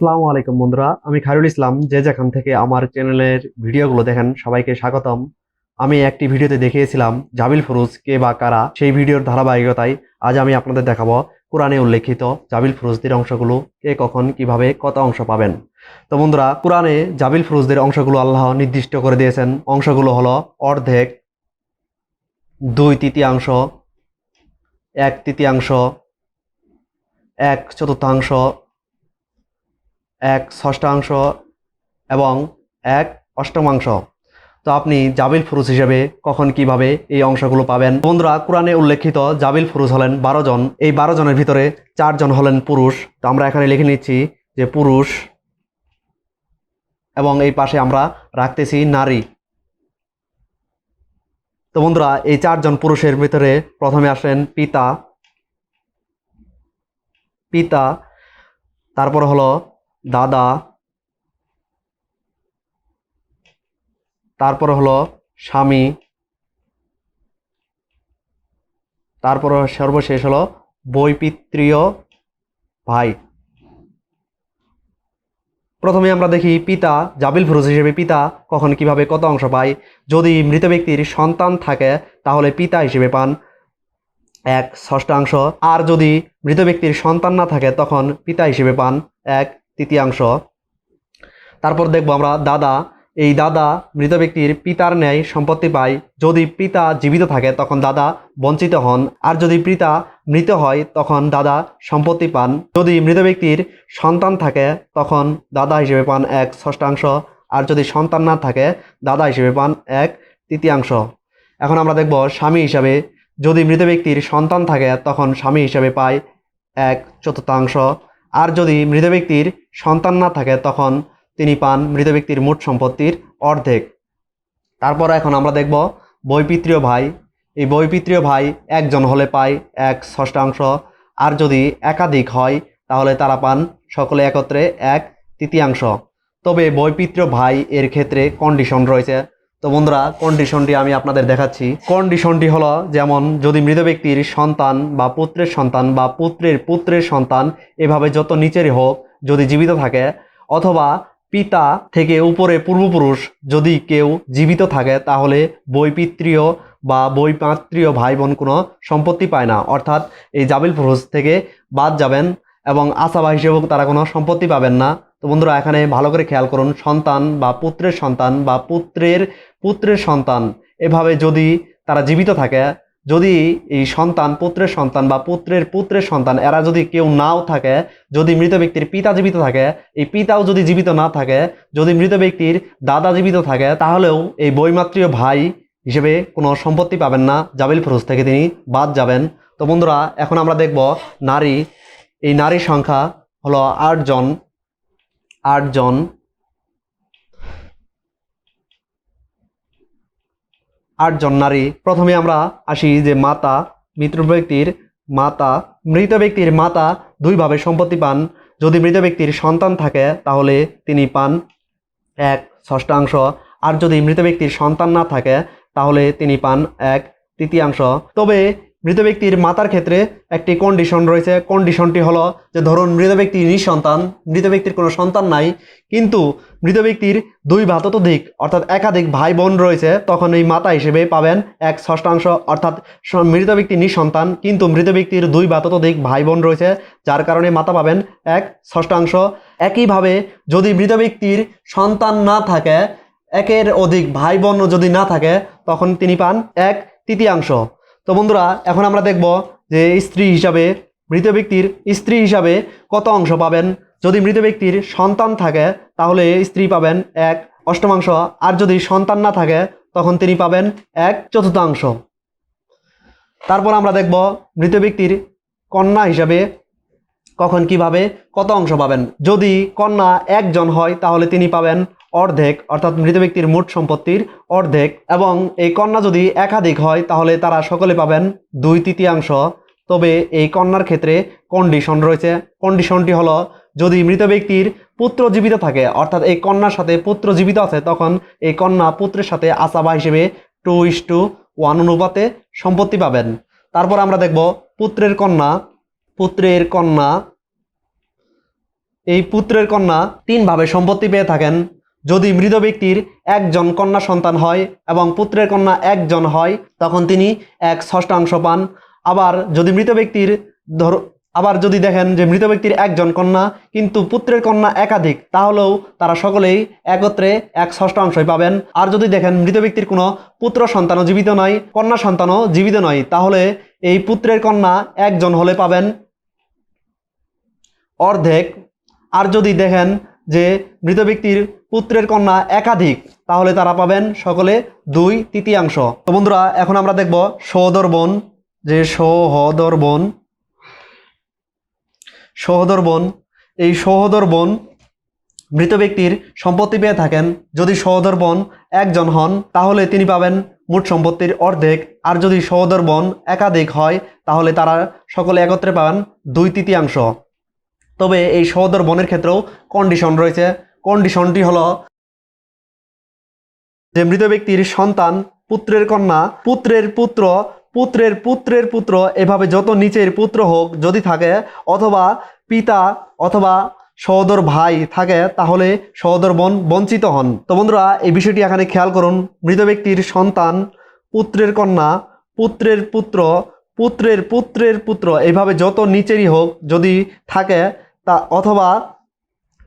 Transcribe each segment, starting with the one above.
আসসালামু আলাইকুম বন্ধুরা, আমি খায়রুল ইসলাম। যে যেখান থেকে আমার চ্যানেলের ভিডিওগুলো দেখেন, সবাইকে স্বাগতম। আমি একটি ভিডিওতে দেখিয়েছিলাম জাবিল ফুরুজ কে বা কারা, সেই ভিডিওর ধারাবাহিকতায় আজ আমি আপনাদের দেখাবো কোরআনে উল্লেখিত জাবিল ফুরুজদের অংশগুলো, কে কখন, কীভাবে, কত অংশ পাবেন। তো বন্ধুরা, কোরআনে জাবিল ফুরুজদের অংশগুলো আল্লাহ নির্দিষ্ট করে দিয়েছেন। অংশগুলো হলো অর্ধেক, দুই তৃতীয়াংশ, এক তৃতীয়াংশ, এক চতুর্থাংশ এক ষষ্ঠাংশ এবং এক অষ্টমাংশ। তো আপনি জাবিল ফুরুজ হিসেবে কখন কীভাবে এই অংশগুলো পাবেন? বন্ধুরা, কোরআনে উল্লেখিত জাবিল ফুরুজ হলেন বারো জন। এই বারো জনের ভিতরে চারজন হলেন পুরুষ। তো আমরা এখানে লিখে নিচ্ছি যে পুরুষ এবং এই পাশে আমরা রাখতেছি নারী। তো বন্ধুরা, এই চারজন পুরুষের ভিতরে প্রথমে আসেন পিতা। পিতা, তারপর হলো দাদা। তারপর হলো স্বামী। তারপর সর্বশেষ হলো বৈপিত্রীয় ভাই। প্রথমে আমরা দেখি পিতা, জাবিল ফুরুজ হিসেবে পিতা কখন কীভাবে কত অংশ পায়? যদি মৃত ব্যক্তির সন্তান থাকে, তাহলে পিতা হিসেবে পান। এক ষষ্ঠাংশ আর যদি মৃত ব্যক্তির সন্তান না থাকে, তখন পিতা হিসেবে পান। এক তৃতীয়াংশ। তারপর দেখব আমরা দাদা, এই দাদা মৃত ব্যক্তির পিতার ন্যায় সম্পত্তি পায়। যদি পিতা জীবিত থাকে, তখন দাদা বঞ্চিত হন। আর যদি পিতা মৃত হয়, তখন দাদা সম্পত্তি পান। যদি মৃত ব্যক্তির সন্তান থাকে, তখন দাদা হিসেবে পান এক ষষ্ঠাংশ। আর যদি সন্তান না থাকে, দাদা হিসেবে পান এক তৃতীয়াংশ। এখন আমরা দেখব স্বামী হিসাবে যদি মৃত ব্যক্তির সন্তান থাকে, তখন স্বামী হিসাবে পায় এক চতুর্থাংশ। আর যদি মৃত ব্যক্তির সন্তান না থাকে, তখন তিনি পান মৃত ব্যক্তির মোট সম্পত্তির অর্ধেক। তারপর এখন আমরা দেখব বৈপিত্রীয় ভাই। এই বৈপিত্রীয় ভাই একজন হলে পায় এক ষষ্ঠাংশ, আর যদি একাধিক হয়, তাহলে তারা পান সকলে একত্রে এক তৃতীয়াংশ। তবে বৈপিত্রীয় ভাই এর ক্ষেত্রে কন্ডিশন রয়েছে। তো বন্ধুরা কন্ডিশনটি আমি আপনাদের দেখাচ্ছি। কন্ডিশনটি হলো যেমন, যদি মৃত ব্যক্তির সন্তান বা পুত্রের সন্তান বা পুত্রের পুত্রের সন্তান এভাবে যত নিচেরই হোক যদি জীবিত থাকে, অথবা পিতা থেকে উপরে পূর্বপুরুষ যদি কেউ জীবিত থাকে, তাহলে বৈপিত্রীয় বা বৈপাত্রীয় ভাই বোন কোনো সম্পত্তি পায় না। অর্থাৎ এই জাবিল ফুরুজ থেকে বাদ যাবেন এবং আসাবা হিসেবেও তারা কোনো সম্পত্তি পাবেন না। তো বন্ধুরা, এখানে ভালো করে খেয়াল করুন, সন্তান বা পুত্রের সন্তান বা পুত্রের পুত্রের সন্তান। এভাবে যদি তারা জীবিত থাকে, যদি এই সন্তান পুত্রের সন্তান বা পুত্রের পুত্রের সন্তান, এরা যদি কেউ নাও থাকে, যদি মৃত ব্যক্তির পিতা জীবিত থাকে, এই পিতাও যদি জীবিত না থাকে, যদি মৃত ব্যক্তির দাদা জীবিত থাকে, তাহলেও এই বৈমাত্রীয় ভাই হিসেবে কোনো সম্পত্তি পাবেন না। জাবিল ফরোজ থেকে তিনি বাদ যাবেন। তো বন্ধুরা, এখন আমরা দেখব নারী। এই নারীর সংখ্যা হলো আটজন আটজন আটজন নারী। প্রথমে আমরা আসি যে মাতা মৃত ব্যক্তির মাতা। মৃত ব্যক্তির মাতা দুইভাবে সম্পত্তি পান। যদি মৃত ব্যক্তির সন্তান থাকে, তাহলে তিনি পান এক ষষ্ঠাংশ আর যদি মৃত ব্যক্তির সন্তান না থাকে, তাহলে তিনি পান এক তৃতীয়াংশ। তবে মৃত ব্যক্তির মাতার ক্ষেত্রে একটি কন্ডিশন রয়েছে। কন্ডিশনটি হলো যে ধরুন মৃত ব্যক্তি নিঃসন্তান, মৃত ব্যক্তির কোনো সন্তান নাই, কিন্তু মৃত ব্যক্তির দুই বা ততোধিক অর্থাৎ একাধিক ভাই বোন রয়েছে, তখন এই মাতা হিসেবে পাবেন এক ষষ্ঠাংশ অর্থাৎ মৃত ব্যক্তি নিঃসন্তান, কিন্তু মৃত ব্যক্তির দুই বা ততোধিক ভাই বোন রয়েছে, যার কারণে মাতা পাবেন এক ষষ্ঠাংশ একইভাবে যদি মৃত ব্যক্তির সন্তান না থাকে, একের অধিক ভাই বোন যদি না থাকে, তখন তিনি পান এক তৃতীয়াংশ। তো বন্ধুরা, এখন আমরা দেখব যে স্ত্রী হিসাবে মৃত ব্যক্তির স্ত্রী হিসাবে কত অংশ পাবেন। যদি মৃত ব্যক্তির সন্তান থাকে, তাহলে স্ত্রী পাবেন এক। অষ্টমাংশ, আর যদি সন্তান না থাকে, তখন তিনি পাবেন এক চতুর্থাংশ। তারপর আমরা দেখব মৃত ব্যক্তির কন্যা হিসাবে কখন কীভাবে কত অংশ পাবেন। যদি কন্যা একজন হয়, তাহলে তিনি পাবেন অর্ধেক, অর্থাৎ মৃত ব্যক্তির মোট সম্পত্তির অর্ধেক, এবং এই কন্যা যদি একাধিক হয়, তাহলে তারা সকলে পাবেন দুই তৃতীয়াংশ। তবে এই কন্যার ক্ষেত্রে কন্ডিশন রয়েছে। কন্ডিশনটি হলো, যদি মৃত ব্যক্তির পুত্র জীবিত থাকে, অর্থাৎ এই কন্যার সাথে পুত্র জীবিত আছে, তখন এই কন্যা পুত্রের সাথে আসাবা হিসেবে টু ইস টু ওয়ান অনুপাতে সম্পত্তি পাবেন। তারপর আমরা দেখব পুত্রের কন্যা। পুত্রের কন্যা, এই পুত্রের কন্যা তিনভাবে সম্পত্তি পেয়ে থাকেন। যদি মৃত ব্যক্তির একজন কন্যা সন্তান হয় এবং পুত্রের কন্যা একজন হয়, তখন তিনি এক ষষ্ঠাংশ পান। আবার যদি মৃত ব্যক্তির ধর, আবার যদি দেখেন যে মৃত ব্যক্তির একজন কন্যা কিন্তু পুত্রের কন্যা একাধিক, তাহলেও তারা সকলেই একত্রে এক ষষ্ঠাংশই পাবেন। আর যদি দেখেন মৃত ব্যক্তির কোনো পুত্র সন্তানও জীবিত নয়, কন্যা সন্তানও জীবিত নয়, তাহলে এই পুত্রের কন্যা একজন হলে পাবেন অর্ধেক। আর যদি দেখেন যে মৃত ব্যক্তির পুত্রের কন্যা একাধিক, তাহলে তারা পাবেন সকলে দুই তৃতীয়াংশ। তো বন্ধুরা, এখন আমরা দেখব সহদর বোন, যে সহদর বোন সহদর বোন, এই সহদর বোন মৃত ব্যক্তির সম্পত্তি পেয়ে থাকেন। যদি সহদর বোন একজন হন, তাহলে তিনি পাবেন মোট সম্পত্তির অর্ধেক। আর যদি সহদর বোন একাধিক হয়, তাহলে তারা সকলে একত্রে পাবেন দুই তৃতীয়াংশ। তবে এই সহদর বনের ক্ষেত্রেও কন্ডিশন রয়েছে। কন্ডিশনটি হলো যে মৃত ব্যক্তির সন্তান, পুত্রের কন্যা, পুত্রের পুত্র, পুত্রের পুত্রের পুত্র, এভাবে যত নিচের পুত্র হোক যদি থাকে, অথবা পিতা অথবা সহোদর ভাই থাকে, তাহলে সহোদর বোন বঞ্চিত হন। তো বন্ধুরা, এই বিষয়টি এখানে খেয়াল করুন। মৃত ব্যক্তির সন্তান, পুত্রের কন্যা, পুত্রের পুত্র, পুত্রের পুত্রের পুত্র এইভাবে যত নিচেরই হোক যদি থাকে তা অথবা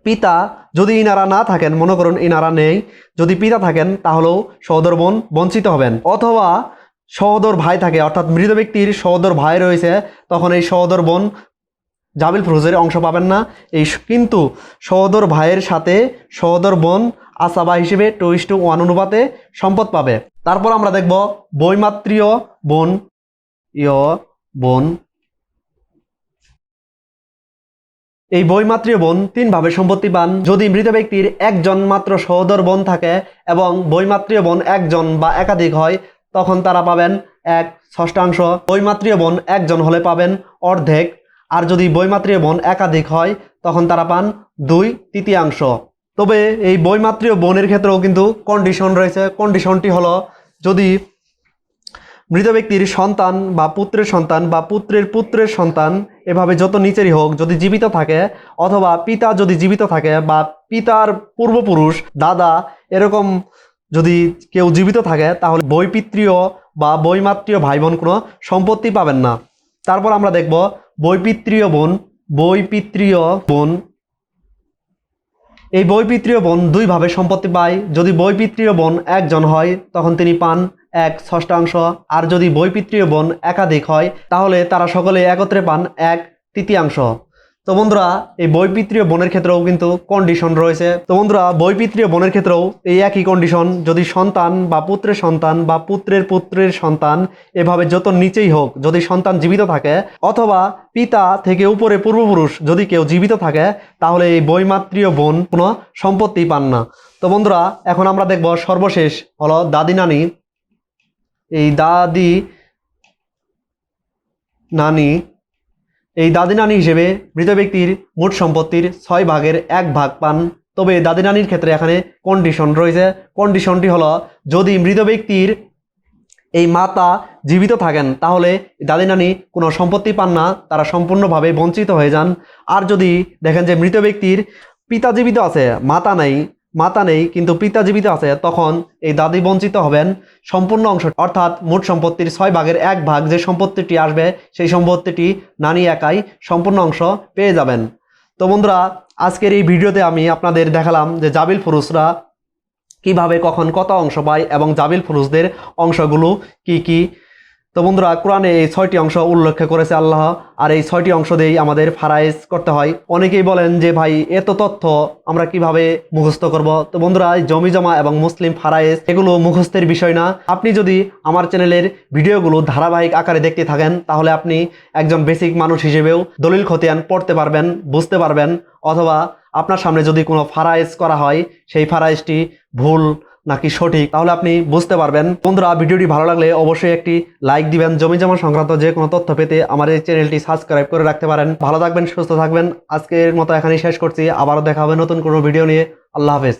পিতা যদি ইনারা না থাকেন, মনে করুন ইনারা নেই, যদি পিতা থাকেন, তাহলেও সহোদর বোন বঞ্চিত হবেন। অথবা সহোদর ভাই থাকে, অর্থাৎ মৃত ব্যক্তির সহোদর ভাই রয়েছে, তখন এই সহোদর বোন জাবিল ফ্রুজের অংশ পাবেন না। এই কিন্তু সহোদর ভাইয়ের সাথে সহোদর বোন আসাবা হিসেবে টু ইস টু ওয়ান অনুপাতে সম্পদ পাবে। তারপর আমরা দেখব বৈমাত্রীয় বোন, ইয় বোন এই বৈমাত্রীয় বোন তিনভাবে সম্পত্তি পান যদি মৃত ব্যক্তির একজন মাত্র সহোদর বোন থাকে এবং বৈমাত্রীয় বোন একজন বা একাধিক হয়, তখন তারা পাবেন এক ষষ্ঠাংশ। বৈমাত্রীয় বোন একজন হলে পাবেন অর্ধেক। আর যদি বৈমাত্রীয় বোন একাধিক হয়, তখন তারা পান দুই তৃতীয়াংশ। তবে এই বৈমাত্রীয় বোনের ক্ষেত্রেও কিন্তু কন্ডিশন রয়েছে। কন্ডিশনটি হলো, যদি মৃত ব্যক্তির সন্তান বা পুত্রের সন্তান বা পুত্রের পুত্রের সন্তান এভাবে যত নিচেরই হোক, যদি জীবিত থাকে, অথবা পিতা যদি জীবিত থাকে, বা পিতার পূর্বপুরুষ, দাদা, এরকম যদি কেউ জীবিত থাকে, তাহলে বৈপিত্রীয় বা বৈমাত্রীয় ভাই বোন কোনো সম্পত্তি পাবেন না। তারপর আমরা দেখব বৈপিত্রীয় বোন বৈপিত্রীয় বোন। এই বৈপিত্রীয় বোন দুইভাবে সম্পত্তি পায়। যদি বৈপিত্রীয় বোন একজন হয়, তখন তিনি পান এক ষষ্ঠাংশ। আর যদি বৈপিত্রীয় বোন একাধিক হয়, তাহলে তারা সকলে একত্রে পান এক তৃতীয়াংশ। তো বন্ধুরা, এই বৈপিত্রীয় বোনের ক্ষেত্রেও কিন্তু কন্ডিশন রয়েছে। তো বন্ধুরা বৈপিত্রীয় বোনের ক্ষেত্রেও এই একই কন্ডিশন যদি সন্তান বা পুত্রের সন্তান বা পুত্রের পুত্রের সন্তান এভাবে যত নিচেই হোক, যদি সন্তান জীবিত থাকে, অথবা পিতা থেকে উপরে পূর্বপুরুষ যদি কেউ জীবিত থাকে, তাহলে এই বৈমাত্রীয় বোন কোনো সম্পত্তি পান না। তো বন্ধুরা, এখন আমরা দেখব সর্বশেষ হলো দাদি নানি এই দাদি নানি, এই দাদি নানি হিসেবে মৃত ব্যক্তির মোট সম্পত্তির ছয় ভাগের এক ভাগ পান। তবে দাদি নানির ক্ষেত্রে এখানে কন্ডিশন রয়েছে। কন্ডিশনটি হলো, যদি মৃত ব্যক্তির এই মাতা জীবিত থাকেন, তাহলে দাদি নানি কোনো সম্পত্তি পান না, তারা সম্পূর্ণভাবে বঞ্চিত হয়ে যান। আর যদি দেখেন যে মৃত ব্যক্তির পিতা জীবিত আছে, মাতা নেই মাতা নেই, কিন্তু পিতা জীবিত আছে, তখন এই দাদি বঞ্চিত হবেন সম্পূর্ণ অংশ। অর্থাৎ মোট সম্পত্তির ছয় ভাগের এক ভাগ যে সম্পত্তিটি আসবে, সেই সম্পত্তিটি নানি একাই সম্পূর্ণ অংশ পেয়ে যাবেন। তো বন্ধুরা, আজকের এই ভিডিওতে আমি আপনাদের দেখালাম যে জাবিল ফুরুসরা কীভাবে কখন কত অংশ পায় এবং জাবিল ফুরুসদের অংশগুলো কি কি তো বন্ধুরা, কোরআনে এই ছয়টি অংশ উল্লেখ করেছে আল্লাহ, আর এই ছয়টি অংশ দিয়েই আমাদের ফারাইজ করতে হয়। অনেকেই বলেন যে, ভাই, এত তথ্য আমরা কীভাবে মুখস্থ করব? তো বন্ধুরা জমি জমা এবং মুসলিম ফারাইজ এগুলো মুখস্থের বিষয় না। আপনি যদি আমার চ্যানেলের ভিডিওগুলো ধারাবাহিক আকারে দেখতে থাকেন, তাহলে আপনি একজন বেসিক মানুষ হিসেবেও দলিল খতিয়ান পড়তে পারবেন, বুঝতে পারবেন, অথবা আপনার সামনে যদি কোনো ফারাইজ করা হয়, সেই ফারাইজটি ভুল নাকি সঠিক? তাহলে আপনি বুঝতে পারবেন। বন্ধুরা, ভিডিওটি ভালো লাগলে অবশ্যই একটি লাইক দিবেন। জমি জমা সংক্রান্ত যে কোনো তথ্য পেতে আমার এই চ্যানেলটি সাবস্ক্রাইব করে রাখতে পারেন। ভালো থাকবেন, সুস্থ থাকবেন। আজকের মতো এখানেই শেষ করছি। আবারও দেখা হবে নতুন কোনো ভিডিও নিয়ে। আল্লাহ হাফেজ।